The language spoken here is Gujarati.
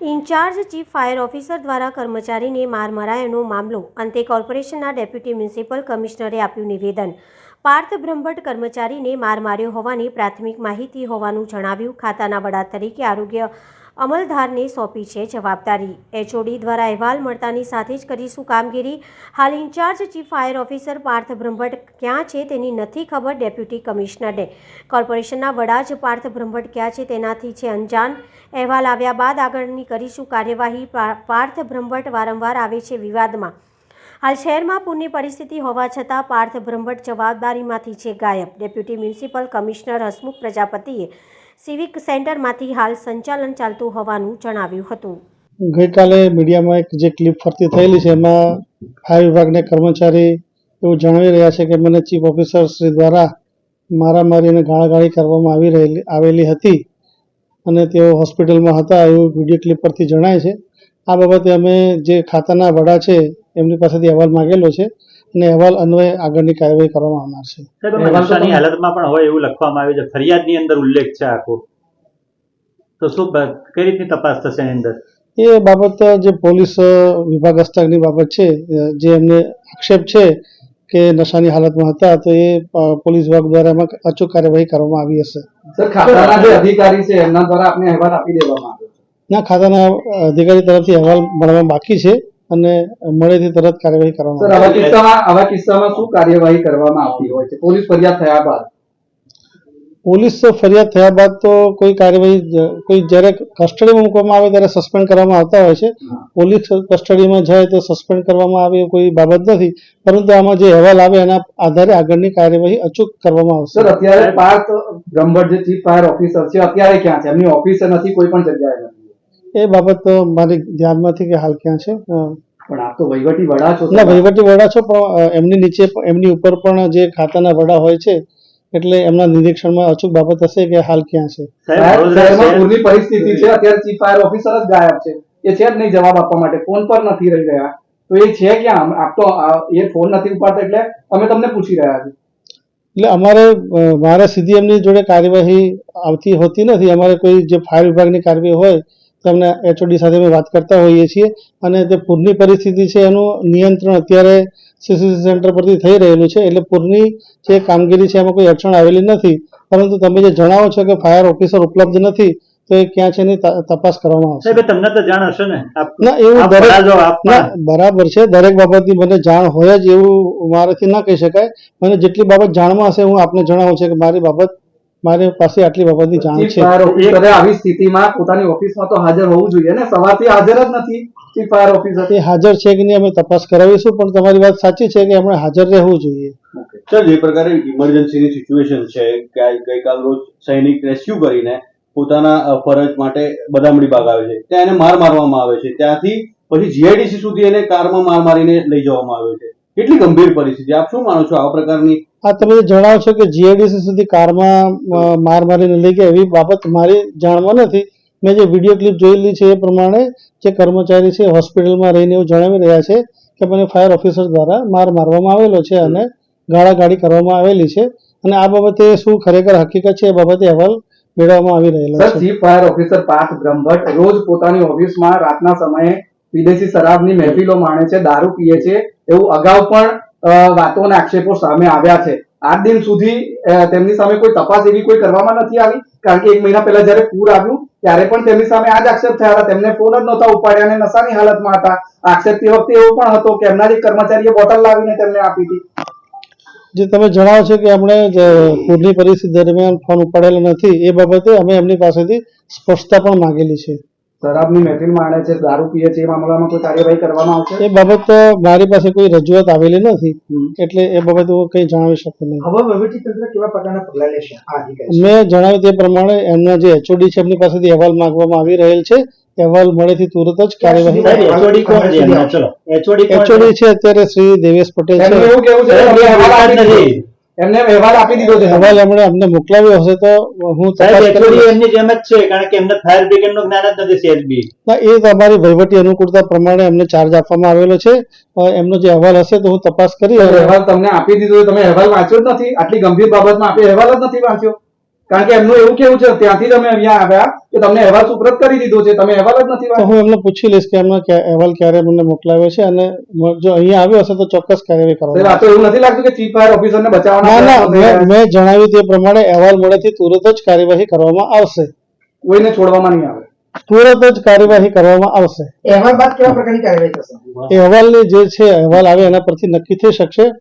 ઇન્ચાર્જ ચીફ ફાયર ઓફિસર દ્વારા કર્મચારીને માર મરાયાનો મામલો. અંતે કોર્પોરેશનના ડેપ્યુટી મ્યુનિસિપલ કમિશનરે આપ્યું નિવેદન. પાર્થ બ્રહ્મભટ્ટ કર્મચારીને માર માર્યો હોવાની પ્રાથમિક માહિતી હોવાનું જણાવ્યું. ખાતાના વડા તરીકે આરોગ્ય અમલદારને સોંપી છે જવાબદારી. એચઓડી દ્વારા અહેવાલ મળતાની સાથે જ કરીશું કામગીરી. હાલ incharge chief fire officer Parth Brahmbhatt ક્યાં છે તેની નથી ખબર ડેપ્યુટી કમિશનરને કોર્પોરેશનના વડા જ પાર્થ બ્રહ્મભટ્ટ ક્યાં છે તેનાથી છે અંજાન અહેવાલ આવ્યા બાદ આગળની કરીશું કાર્યવાહી. પાર્થ બ્રહ્મભટ્ટ વારંવાર આવે છે વિવાદમાં. હાલ શહેરમાં પૂરની પરિસ્થિતિ હોવા છતાં પાર્થ બ્રહ્મભટ્ટ જવાબદારીમાંથી છે ગાયબ. ડેપ્યુટી મ્યુનિસિપલ કમિશનર હસમુખ પ્રજાપતિએ સિવિક સેન્ટરમાંથી હાલ સંચાલન ચાલતું હોવાનું જણાવ્યું હતું. ગઈકાલે મીડિયામાં એક જે ક્લિપ ફરતી થયેલી છે, એમાં આ વિભાગના કર્મચારી એવું જણાવી રહ્યા છે કે મને ચીફ ઓફિસર શ્રી દ્વારા મારામારી અને ગાળાગાળી કરવામાં આવી રહેલી, આવેલી હતી અને તેઓ હોસ્પિટલમાં હતા એવું વીડિયો ક્લિપ પરથી જણાય છે. આ બાબતે અમે જે ખાતાના વડા છે, એમની પાસેથી અહેવાલ માગેલો છે. અને અહેવાલ અન્વયે આગળની કાર્યવાહી કરવામાં આવનાર છે. હાલતમાં પણ હોય એવું લખવામાં આવ્યું છે. ફરિયાદની અંદર ઉલ્લેખ છે આખો. તો શું કઈ રીતની તપાસ થશે એની અંદર? એ બાબત જે પોલીસ વિભાગ હસ્તકની બાબત છે જે એમને આક્ષેપ છે કે નશાની હાલતમાં હતા તો એ પોલીસ વિભાગ દ્વારા એમાં અચૂક કાર્યવાહી કરવામાં આવી હશે. સર ખાતાના જે અધિકારી છે એમના દ્વારા આપને અહેવાલ આપી દેવામાં આવ્યો ના ખાતાના અધિકારી તરફથી અહેવાલ મળવા બાકી છે. અને મળેથી તરત કાર્યવાહી કરવામાં આવા કિસ્સામાં આવા કિસ્સામાં શું કાર્યવાહી કરવામાં આવતી હોય છે? પોલીસ ફરિયાદ થયા બાદ. પોલીસ ફરિયાદ થયા બાદ તો કોઈ કાર્યવાહી કોઈ જ્યારે કસ્ટડીમાં મૂકવામાં આવે ત્યારે સસ્પેન્ડ કરવામાં આવતા હોય છે. પોલીસ કસ્ટડીમાં જાય તો સસ્પેન્ડ કરવામાં આવે કોઈ બાબત નથી. પરંતુ આમાં જે અહેવાલ આવે એના આધારે આગળની કાર્યવાહી અચૂક કરવામાં આવશે. સર અત્યારે પાર્થ બ્રહ્મભટ્ટ જે ચીફ ફાયર ઓફિસર છે અત્યારે ક્યાં છે? એમની ઓફિસે નથી કોઈ પણ જગ્યાએ એ બાબત તો મારી ધ્યાનમાંથી કે હાલ ક્યાં છે પણ આપ તો વહીવટી વડા છો ના વહીવટી વડા છો પણ એમની નીચે એમની ઉપર પણ જે ખાતાના વડા હોય છે એટલે એમના નિરીક્ષણમાં અચૂક બાબત હશે કે હાલ ક્યાં છે પૂરની પરિસ્થિતિ છે. અત્યારે ચીફ ફાયર ઓફિસર જ ગાયબ છે. એ છે જ નહીં જવાબ આપવા માટે. ફોન પર નથી રહી રહ્યા. તો એ છે ક્યાં? આપ તો એ ફોન નથી ઉપાડતા એટલે અમે તમને પૂછી રહ્યા છીએ. એટલે અમારે મારા મારે સીધી એમની જોડે કાર્યવાહી આવતી હોતી નથી. અમારે કોઈ જે ફાયર વિભાગની કાર્યવાહી હોય તો અમને એચઓડી સાથે અમે વાત કરતા હોઈએ છીએ અને તે પૂરની પરિસ્થિતિ છે એનું નિયંત્રણ અત્યારે સીસીસી સેન્ટર પરથી થઈ રહેલું છે. એટલે પૂરની જે કામગીરી છે એમાં કોઈ અડચણ આવેલી નથી. પરંતુ તમે જે જણાવો છો કે ફાયર ઓફિસર ઉપલબ્ધ નથી તો એ ક્યાં છે એની તપાસ કરવામાં આવશે. તમને તો જાણ હશે ને? ના એવું દરેક ના બરાબર છે. દરેક બાબતની મને જાણ હોય જ એવું મારાથી ના કહી શકાય. મને જેટલી બાબત જાણમાં હશે હું આપને જણાવું છું કે મારી બાબત મારી પાસે આટલી બાબતની જાણ છે. આવી સ્થિતિમાં પોતાની ઓફિસમાં તો હાજર હોવું જોઈએ ને? સવારથી હાજર જ નથી ચીફ ફાયર ઓફિસર. એ હાજર છે કે નહીં અમે તપાસ કરાવીશું પણ તમારી વાત સાચી છે કે એમણે હાજર રહેવું જોઈએ. સર જે પ્રકારે ઇમરજન્સીની સિચ્યુએશન છે. કે ગઈકાલ રોજ સૈનિક રેસ્ક્યુ કરીને પોતાના ફરજ માટે બદામડી બાગ આવે છે. ત્યાં એને માર મારવામાં આવે છે. ત્યાંથી પછી જીઆઈડીસી સુધી એને કારમાં માર મારીને લઈ જવામાં આવ્યો છે. કેટલી ગંભીર પરિસ્થિતિ આપ શું માનો છો આ પ્રકારની? આ તમે જણાવો છો કે જીઆઈડીસી સુધી કારમાં માર મારીને લઈ ગયા એવી બાબત મારી જાણમાં નથી. મેં જે વીડિયો ક્લિપ જોયેલી છે એ પ્રમાણે જે કર્મચારી છે હોસ્પિટલમાં રહીને એવું જણાવી રહ્યા છે કે મને ફાયર ઓફિસર દ્વારા માર મારવામાં આવેલો છે અને ગાળાગાળી કરવામાં આવેલી છે. અને આ બાબતે શું ખરેખર હકીકત છે એ બાબતે અહેવાલ મેળવવામાં આવી રહેલો છે. Chief fire officer Parth Brahmbhatt રોજ પોતાની ઓફિસમાં રાતના સમયે વિદેશી શરાબની મહેફિલો માણે છે, દારૂ પીએ છે, એવું અગાઉ પણ વાતો અને આક્ષેપો સામે આવ્યા છે. આજ દિન સુધી તેમની સામે કોઈ તપાસ એવી કોઈ કરવામાં નથી આવી, કારણ કે એક મહિના પહેલા જ્યારે પૂર આવ્યું, ત્યારે પણ તેમની સામે આ જ આક્ષેપ થયા હતા. તેમને ફોન જ નહોતા ઉપાડ્યા અને નશાની હાલતમાં હતા. આક્ષેપ તે વખતે એવો પણ હતો કે એમના જે કર્મચારીએ બોટલ લાવીને તેમને આપી હતી. જે તમે જણાવો છો કે એમણે પૂરની પરિસ્થિતિ દરમિયાન ફોન ઉપાડેલો નથી, એ બાબતે અમે એમની પાસેથી સ્પષ્ટતા પણ માંગેલી છે. શરાબની મહેફિલ માણે છે દારૂ પીએ છે એ મામલામાં કોઈ કાર્યવાહી કરવામાં આવશે? એ બાબત મારી પાસે કોઈ રજૂઆત આવેલી નથી એટલે એ બાબત હું કંઈ જણાવી શકતો નહીં. હવે વહીવટી તંત્ર કેવા પ્રકારના પગલાં લેશે આ મેં જણાવ્યું તે પ્રમાણે એમના જે એચઓડી છે એમની પાસેથી અહેવાલ માંગવામાં આવી રહેલ છે. અહેવાલ મળેથી તુરત જ કાર્યવાહી સાહેબ HOD કોણ છે? એમના? ચલો HOD કોણ છે? એચઓડી છે? અત્યારે શ્રી દેવેશ પટેલ છે. એમને અહેવાલ આપી દીધો છે. અહેવાલ એમણે અમને મોકલાવ્યો હશે તો હું એમની જેમ જ છે કારણ કે એમને ફાયર બ્રિગેડનું જ્ઞાન જ નથી સીએસબી એ તમારી વહીવટી અનુકૂળતા પ્રમાણે એમને ચાર્જ આપવામાં આવેલો છે. એમનો જે અહેવાલ હશે તો હું તપાસ કરી અહેવાલ તમને આપી દીધો તમે અહેવાલ વાંચ્યો જ નથી. આટલી ગંભીર બાબતમાં આપે અહેવાલ જ નથી વાંચ્યો. કારણ કે એમનું એવું કેવું છે ત્યાંથી તમે અહીંયા આવ્યા કે તમને અહેવાલ સુપ્રત કરી દીધો છે તમે અહેવાલ જ નથી હું એમને પૂછી લઈશ કે એમનો અહેવાલ ક્યારે મને મોકલાવ્યો છે અને જો અહીંયા આવ્યો હશે તો ચોક્કસ કાર્યવાહી આ તો એવું નથી લાગતું કે ચીફ ફાયર ઓફિસરને બચાવવાના ના ના મેં જણાવ્યું તે પ્રમાણે અહેવાલ મળેથી તુરત જ કાર્યવાહી કરવામાં આવશે. કોઈને છોડવામાં નહીં આવે. તુરત જ કાર્યવાહી કરવામાં આવશે. અહેવાલ બાદ કેવા પ્રકારની કાર્યવાહી થશે? એ અહેવાલની જે છે અહેવાલ આવે એના પરથી નક્કી થઈ શકશે.